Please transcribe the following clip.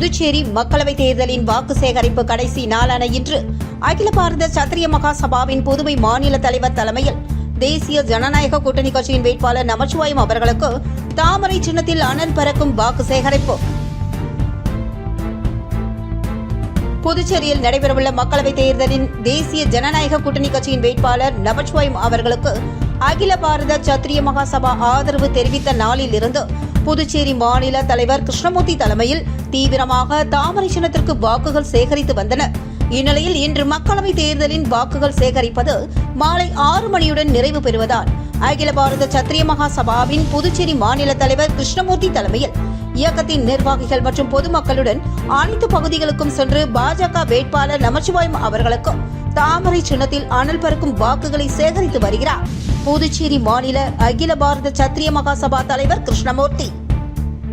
புதுச்சேரி மக்களவைத் தேர்தலின் வாக்கு சேகரிப்பு கடைசி நாளான இன்று. அகில பாரத சத்திரிய மகா சபாவின் புதுவை மாநில தலைவர் தலைமையில் தேசிய ஜனநாயக கூட்டணி கட்சியின் வேட்பாளர் நமச்சிவாயம் அவர்களுக்கு தாமரை சின்னத்தில் அனல் பறக்கும் வாக்கு சேகரிப்பு. புதுச்சேரியில் நடைபெறவுள்ள மக்களவைத் தேர்தலின் தேசிய ஜனநாயக கூட்டணி கட்சியின் வேட்பாளர் நமச்சிவாயம் அவர்களுக்கு அகில பாரத சத்திரிய மகா சபா ஆதரவு தெரிவித்த நாளில் இருந்து புதுச்சேரி மாநில தலைவர் கிருஷ்ணமூர்த்தி தலைமையில் தீவிரமாக தாமரை சின்னத்திற்கு வாக்குகள் சேகரித்து வந்தனர் இந்நிலையில் இன்று மக்களவைத் தேர்தலின் வாக்குகள் சேகரிப்பது மாலை ஆறு மணியுடன் நிறைவு பெறுவதால் அகில பாரத சத்திரிய மகா சபாவின் புதுச்சேரி மாநில தலைவர் கிருஷ்ணமூர்த்தி தலைமையில் இயக்கத்தின் நிர்வாகிகள் மற்றும் பொதுமக்களுடன் அனைத்து பகுதிகளுக்கும் சென்று பாஜக வேட்பாளர் நமச்சிவாயம் அவர்களுக்கும் தாமரை சின்னத்தில் அனல் பறக்கும் வாக்குகளை சேகரித்து வருகிறார். புதுச்சேரி மாநில அகில பாரத சத்திரிய மகாசபா தலைவர் கிருஷ்ணமூர்த்தி.